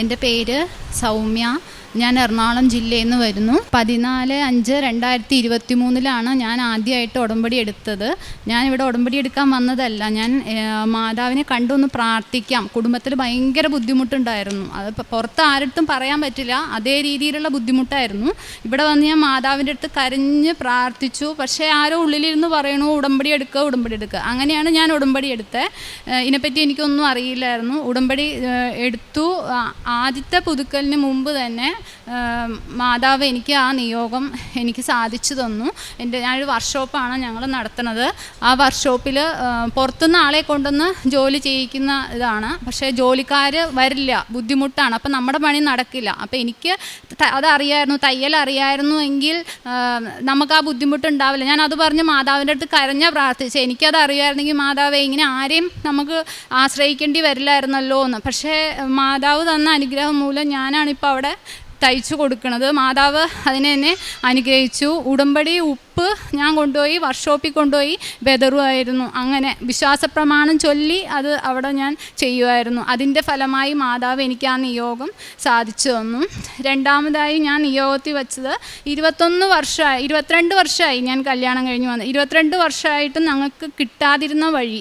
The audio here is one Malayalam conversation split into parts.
എന്റെ പേര് സൗമ്യ. ഞാൻ എറണാകുളം ജില്ലയിൽ നിന്ന് വരുന്നു. പതിനാല് അഞ്ച് രണ്ടായിരത്തി ഇരുപത്തി മൂന്നിലാണ് ഞാൻ ആദ്യമായിട്ട് ഉടമ്പടി എടുത്തത്. ഞാൻ ഇവിടെ ഉടമ്പടി എടുക്കാൻ വന്നതല്ല. ഞാൻ മാതാവിനെ കണ്ടൊന്ന് പ്രാർത്ഥിക്കാം. കുടുംബത്തിൽ ഭയങ്കര ബുദ്ധിമുട്ടുണ്ടായിരുന്നു. അത് പുറത്ത് ആരടുത്തും പറയാൻ പറ്റില്ല. അതേ രീതിയിലുള്ള ബുദ്ധിമുട്ടായിരുന്നു. ഇവിടെ വന്ന് ഞാൻ മാതാവിന്റെ അടുത്ത് കരഞ്ഞ് പ്രാർത്ഥിച്ചു. പക്ഷേ ആരോ ഉള്ളിലിരുന്ന് പറയണു ഉടമ്പടി എടുക്കുക ഉടമ്പടി എടുക്കുക അങ്ങനെയാണ് ഞാൻ ഉടമ്പടി എടുത്തത് ഇതിനെപ്പറ്റി എനിക്കൊന്നും അറിയില്ലായിരുന്നു. ഉടമ്പടി എടുത്തു. ആദ്യത്തെ പുതുക്കലിന് മുമ്പ് തന്നെ മാതാവ് എനിക്ക് ആ നിയോഗം എനിക്ക് സാധിച്ചു തന്നു. എന്റെ ഞാനൊരു വർക്ക്ഷോപ്പാണ് ഞങ്ങൾ നടത്തുന്നത്. ആ വർക്ക്ഷോപ്പിൽ പുറത്തുനിന്ന് ആളെ കൊണ്ടുവന്ന് ജോലി ചെയ്യിക്കുന്ന ഇതാണ്. പക്ഷേ ജോലിക്കാർ വരില്ല ബുദ്ധിമുട്ടാണ്. അപ്പം നമ്മുടെ പണി നടക്കില്ല. അപ്പം എനിക്ക് അതറിയായിരുന്നു തയ്യൽ അറിയായിരുന്നു എങ്കിൽ നമുക്ക് ആ ബുദ്ധിമുട്ടുണ്ടാവില്ല ഞാൻ അത് പറഞ്ഞ് മാതാവിന്റെ അടുത്ത് കരഞ്ഞ പ്രാർത്ഥിച്ച് എനിക്കത് അറിയായിരുന്നെങ്കിൽ മാതാവ് ഇങ്ങനെ ആരെയും നമുക്ക് ആശ്രയിക്കേണ്ടി വരില്ലായിരുന്നല്ലോ എന്ന്. പക്ഷേ മാതാവ് തന്ന അനുഗ്രഹം മൂലം ഞാനാണിപ്പോൾ അവിടെ തയ്ച്ചു കൊടുക്കുന്നത്. മാതാവ് അതിനെ എന്നെ അനുഗ്രഹിച്ചു. ഉടമ്പടി ഉപ്പ് ഞാൻ കൊണ്ടുപോയി വർക്ക്ഷോപ്പിൽ കൊണ്ടുപോയി ബെതറുമായിരുന്നു. അങ്ങനെ വിശ്വാസപ്രമാണം ചൊല്ലി അത് അവിടെ ഞാൻ ചെയ്യുമായിരുന്നു. അതിന്റെ ഫലമായി മാതാവ് എനിക്ക് ആ നിയോഗം സാധിച്ചു തന്നു. രണ്ടാമതായി ഞാൻ നിയോഗത്തിൽ വെച്ചത് ഇരുപത്തൊന്ന് വർഷമായി ഇരുപത്തിരണ്ട് വർഷമായി ഞാൻ കല്യാണം കഴിഞ്ഞ് വന്നത് ഇരുപത്തിരണ്ട് വർഷമായിട്ടും ഞങ്ങൾക്ക് കിട്ടാതിരുന്ന വഴി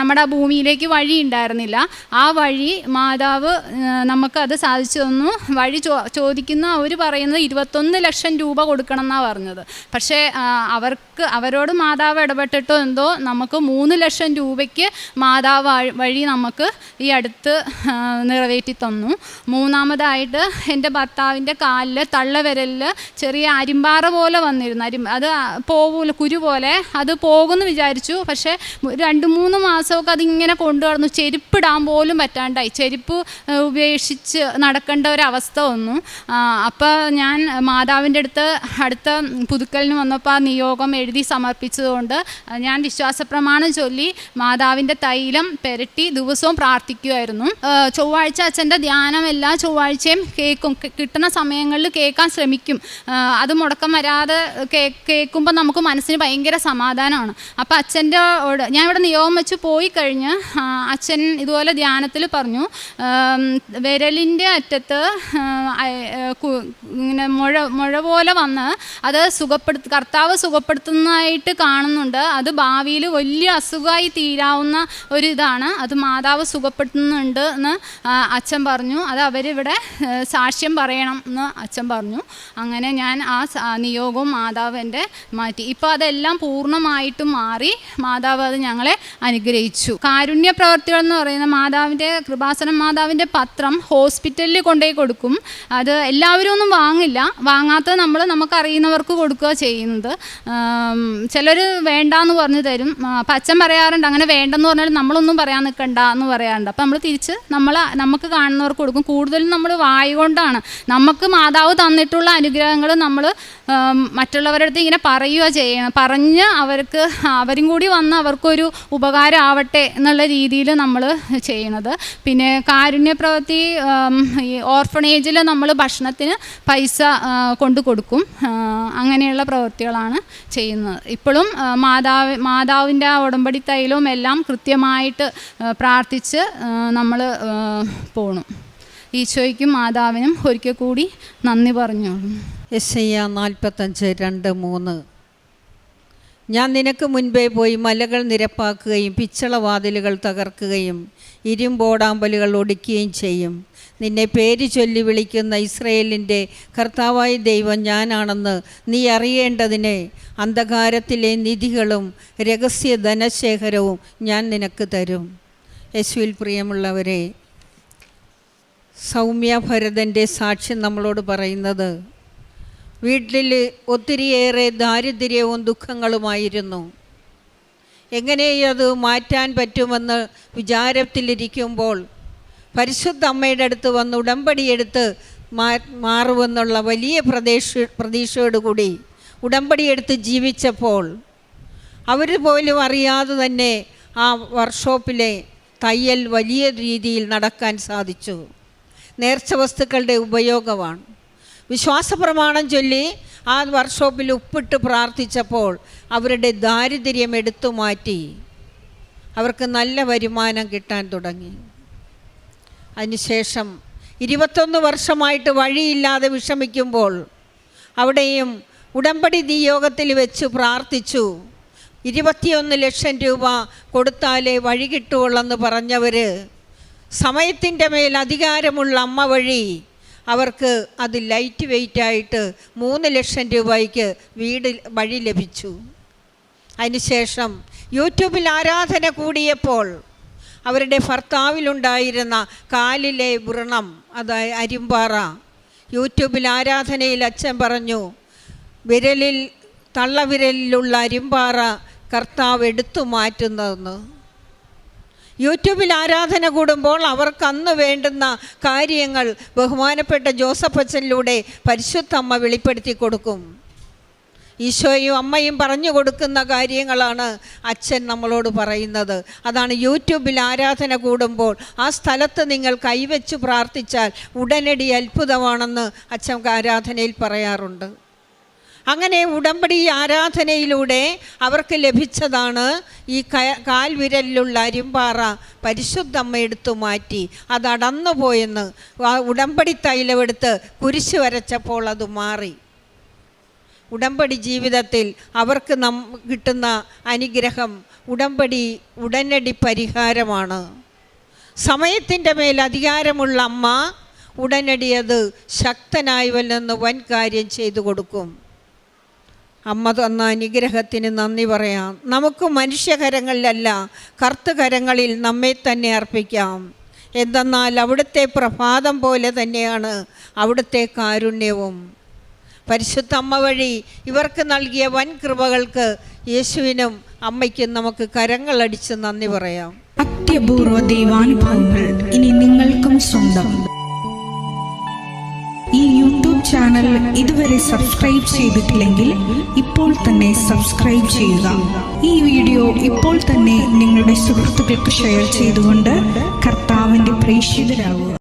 നമ്മുടെ ഭൂമിയിലേക്ക് വഴി ഉണ്ടായിരുന്നില്ല. ആ വഴി മാതാവ് നമുക്ക് നമുക്കത് സാധിച്ചു തന്നു. വഴി ചോ ചോദിക്കുന്ന അവർ പറയുന്നത് ഇരുപത്തൊന്ന് ലക്ഷം രൂപ കൊടുക്കണം എന്നാണ് പറഞ്ഞത്. പക്ഷേ അവർക്ക് അവരോട് മാതാവ് ഇടപെട്ടിട്ടോ എന്തോ നമുക്ക് മൂന്ന് ലക്ഷം രൂപയ്ക്ക് മാതാവ് വഴി- നമുക്ക് ഈ അടുത്ത് നിറവേറ്റി തന്നു. മൂന്നാമതായിട്ട് എന്റെ ഭർത്താവിന്റെ കാലിൽ തള്ളവിരലിൽ ചെറിയ അരിമ്പാറ പോലെ വന്നിരുന്നു. അരി അത് പോകൂല കുരു പോലെ. അത് പോകുമെന്ന് വിചാരിച്ചു. പക്ഷേ രണ്ട് മൂന്ന് മാസമൊക്കെ അതിങ്ങനെ കൊണ്ടു നടന്നു. ചെരുപ്പിടാൻ പോലും പറ്റാണ്ടായി. ചെരുപ്പ് ഉപേക്ഷിച്ച് നടക്കേണ്ട ഒരവസ്ഥ വന്നു. അപ്പോൾ ഞാൻ മാതാവിന്റെ അടുത്ത് അടുത്ത പുതുക്കലിന് വന്നപ്പോൾ ആ നിയോഗം എഴുതി സമർപ്പിച്ചതുകൊണ്ട് ഞാൻ വിശ്വാസപ്രമാണം ചൊല്ലി മാതാവിന്റെ തൈലം പെരട്ടി ദിവസവും പ്രാർത്ഥിക്കുമായിരുന്നു ചൊവ്വാഴ്ച അച്ഛന്റെ ധ്യാനം എല്ലാ ചൊവ്വാഴ്ചയും കേൾക്കും കിട്ടുന്ന സമയങ്ങളിൽ കേൾക്കാൻ ശ്രമിക്കും. അത് മുടക്കം വരാതെ കേ കേൾക്കുമ്പോൾ നമുക്ക് മനസ്സിന് ഭയങ്കര സമാധാനമാണ്. അപ്പോൾ അച്ഛന്റെ ഞാൻ ഇവിടെ നിയോഗം വെച്ച് പോയി കഴിഞ്ഞ് അച്ഛൻ ഇതുപോലെ ധ്യാനത്തിൽ പറഞ്ഞു വിരലിന്റെ അറ്റത്ത് ഇങ്ങനെ മുഴ മുഴ പോലെ വന്ന് അത് സുഖപ്പെടുത്ത കർത്താവ് സുഖപ്പെടുത്തുന്നതായിട്ട് കാണുന്നുണ്ട്. അത് ഭാവിയിൽ വലിയ അസുഖമായി തീരാവുന്ന ഒരു ഇതാണ് അത് മാതാവ് സുഖപ്പെടുത്തുന്നുണ്ട് എന്ന് അച്ഛൻ പറഞ്ഞു. അത് അവരിവിടെ സാക്ഷ്യം പറയണം എന്ന് അച്ഛൻ പറഞ്ഞു. അങ്ങനെ ഞാൻ ആ നിയോഗവും മാതാവ് എന്റെ മാറ്റി. ഇപ്പോൾ അതെല്ലാം പൂർണമായിട്ടും മാറി മാതാവ് അത് ഞങ്ങളെ അനുഗ്രഹിച്ചു. കാരുണ്യ പ്രവർത്തികൾ എന്ന് പറയുന്ന മാതാവിന്റെ കൃപാസനം മാതാവിന്റെ പത്രം ഹോസ്പിറ്റലിൽ കൊണ്ടുപോയി കൊടുക്കും. അത് എല്ലാവരും ഒന്നും വാങ്ങില്ല. വാങ്ങാത്തത് നമ്മൾ നമുക്കറിയുന്നവർക്ക് കൊടുക്കുക ചെയ്യുന്നത്. ചിലർ വേണ്ടാന്ന് പറഞ്ഞു തരും. അപ്പം അച്ഛൻ പറയാറുണ്ട് അങ്ങനെ വേണ്ടെന്ന് പറഞ്ഞാൽ നമ്മളൊന്നും പറയാൻ നിൽക്കണ്ട എന്ന് പറയാറുണ്ട്. അപ്പം നമ്മൾ തിരിച്ച് നമ്മൾ നമുക്ക് കാണുന്നവർക്ക് കൊടുക്കും. കൂടുതലും നമ്മൾ വായ കൊണ്ടാണ്. നമുക്ക് മാതാവ് തന്നിട്ടുള്ള അനുഗ്രഹങ്ങൾ നമ്മൾ മറ്റുള്ളവരുടെ അടുത്ത് ഇങ്ങനെ പറയുക ചെയ്യണം. പറഞ്ഞ് അവർക്ക് അവരും കൂടി വന്ന് അവർക്കൊരു ഉപകാരമാവട്ടെ എന്നുള്ള രീതിയിൽ നമ്മൾ ചെയ്യണത്. പിന്നെ കാരുണ്യ പ്രവൃത്തി ഓർഫണേജിൽ നമ്മൾ ഭക്ഷണത്തിന് പൈസ കൊണ്ടു കൊടുക്കും. അങ്ങനെയുള്ള പ്രവൃത്തികളാണ് ചെയ്യുന്നത്. ഇപ്പോഴും മാതാവ് മാതാവിന്റെ ഉടമ്പടി തൈലവും എല്ലാം കൃത്യമായിട്ട് പ്രാർത്ഥിച്ച് നമ്മൾ പോണു. ഈശോയ്ക്കും മാതാവിനും ഒരിക്കൽ കൂടി നന്ദി പറഞ്ഞോളൂ. എസ് ഐ നാൽപ്പത്തഞ്ച് രണ്ട് മൂന്ന്. ഞാൻ നിനക്ക് മുൻപേ പോയി മലകൾ നിരപ്പാക്കുകയും പിച്ചളവാതിലുകൾ തകർക്കുകയും ഇരുമ്പോടാമ്പലുകൾ ഒടിക്കുകയും ചെയ്യും. നിന്നെ പേര് ചൊല്ലി വിളിക്കുന്ന ഇസ്രയേലിന്റെ കർത്താവായ ദൈവം ഞാനാണെന്ന് നീ അറിയേണ്ടതിന് അന്ധകാരത്തിലെ നിധികളും രഹസ്യ ധനശേഖരവും ഞാൻ നിനക്ക് തരും. യേശുവിൽ പ്രിയമുള്ളവരെ സൗമ്യ ഭരതന്റെ സാക്ഷ്യം നമ്മളോട് പറയുന്നത് വീട്ടിൽ ഒത്തിരിയേറെ ദാരിദ്ര്യവും ദുഃഖങ്ങളുമായിരുന്നു. എങ്ങനെ അത് മാറ്റാൻ പറ്റുമെന്ന് വിചാരത്തിലിരിക്കുമ്പോൾ പരിശുദ്ധ അമ്മയുടെ അടുത്ത് വന്ന് ഉടമ്പടിയെടുത്ത് മാ മാറുമെന്നുള്ള വലിയ പ്രതീക്ഷ പ്രതീക്ഷയോടുകൂടി ഉടമ്പടിയെടുത്ത് ജീവിച്ചപ്പോൾ അവർ പോലും അറിയാതെ തന്നെ ആ വർക്ക്ഷോപ്പിലെ തയ്യൽ വലിയ രീതിയിൽ നടക്കാൻ സാധിച്ചു. നേർച്ച വസ്തുക്കളുടെ ഉപയോഗമാണ്. വിശ്വാസപ്രമാണം ചൊല്ലി ആ വർക്ക്ഷോപ്പിൽ ഉപ്പിട്ട് പ്രാർത്ഥിച്ചപ്പോൾ അവരുടെ ദാരിദ്ര്യം എടുത്തു മാറ്റി. അവർക്ക് നല്ല വരുമാനം കിട്ടാൻ തുടങ്ങി. അതിനുശേഷം ഇരുപത്തൊന്ന് വർഷമായിട്ട് വഴിയില്ലാതെ വിഷമിക്കുമ്പോൾ അവിടെയും ഉടമ്പടി നിയോഗത്തിൽ വെച്ച് പ്രാർത്ഥിച്ചു. ഇരുപത്തിയൊന്ന് ലക്ഷം രൂപ കൊടുത്താലേ വഴി കിട്ടുകയുള്ളെന്ന് പറഞ്ഞവർ സമയത്തിന്റെ മേൽ അധികാരമുള്ള അമ്മ വഴി അവർക്ക് അത് ലൈറ്റ് വെയിറ്റായിട്ട് മൂന്ന് ലക്ഷം രൂപയ്ക്ക് വീട് വഴി ലഭിച്ചു. അതിനുശേഷം യൂട്യൂബിൽ ആരാധന കൂടിയപ്പോൾ അവരുടെ ഭർത്താവിലുണ്ടായിരുന്ന കാലിലെ വ്രണം അതായത് അരിമ്പാറ. യൂട്യൂബിൽ ആരാധനയിൽ അച്ഛൻ പറഞ്ഞു വിരലിൽ തള്ളവിരലിലുള്ള അരിമ്പാറ കർത്താവ് എടുത്തു മാറ്റുന്നതെന്ന്. യൂട്യൂബിൽ ആരാധന കൂടുമ്പോൾ അവർക്ക് അന്ന് വേണ്ടുന്ന കാര്യങ്ങൾ ബഹുമാനപ്പെട്ട ജോസഫ് അച്ഛനിലൂടെ പരിശുദ്ധമ്മ വെളിപ്പെടുത്തി കൊടുക്കും. ഈശോയും അമ്മയും പറഞ്ഞു കൊടുക്കുന്ന കാര്യങ്ങളാണ് അച്ഛൻ നമ്മളോട് പറയുന്നത്. അതാണ് യൂട്യൂബിൽ ആരാധന കൂടുമ്പോൾ ആ സ്ഥലത്ത് നിങ്ങൾ കൈവച്ച് പ്രാർത്ഥിച്ചാൽ ഉടനടി അത്ഭുതമാണെന്ന് അച്ഛൻ ആരാധനയിൽ പറയാറുണ്ട്. അങ്ങനെ ഉടമ്പടി ആരാധനയിലൂടെ അവർക്ക് ലഭിച്ചതാണ് ഈ കാൽവിരലിലുള്ള അരിമ്പാറ പരിശുദ്ധമ്മ എടുത്തു മാറ്റി. അത് അടന്നുപോയെന്ന് ഉടമ്പടി തൈലമെടുത്ത് കുരിശ് വരച്ചപ്പോൾ അത് മാറി. ഉടമ്പടി ജീവിതത്തിൽ അവർക്ക് നം കിട്ടുന്ന അനുഗ്രഹം ഉടമ്പടി ഉടനടി പരിഹാരമാണ്. സമയത്തിന്റെ മേൽ അധികാരമുള്ള അമ്മ ഉടനടി അത് ശക്തനായി വല്ലെന്ന് വൻ കാര്യം ചെയ്തു കൊടുക്കും. അമ്മ തന്ന അനുഗ്രഹത്തിന് നന്ദി പറയാം. നമുക്ക് മനുഷ്യകരങ്ങളിലല്ല കർത്തുകരങ്ങളിൽ നമ്മെ തന്നെ അർപ്പിക്കാം. എന്തെന്നാൽ അവിടുത്തെ പ്രഭാതം പോലെ തന്നെയാണ് അവിടുത്തെ കാരുണ്യവും. പരിശുദ്ധ അമ്മ വഴി ഇവർക്ക് നൽകിയ വൻ കൃപകൾക്ക് യേശുവിനും അമ്മയ്ക്കും നമുക്ക് കരങ്ങൾ അടിച്ച് നന്ദി പറയാം. അത്യപൂർവ ദൈവാനുഭവങ്ങൾ ഇനി നിങ്ങൾക്കും സ്വന്തം. ഈ യൂട്യൂബ് ചാനൽ ഇതുവരെ സബ്സ്ക്രൈബ് ചെയ്തിട്ടില്ലെങ്കിൽ ഇപ്പോൾ തന്നെ സബ്സ്ക്രൈബ് ചെയ്യുക. ഈ വീഡിയോ ഇപ്പോൾ തന്നെ നിങ്ങളുടെ സുഹൃത്തുക്കൾക്ക് ഷെയർ ചെയ്തുകൊണ്ട് കർത്താവിന്റെ പ്രേക്ഷിതരാകുക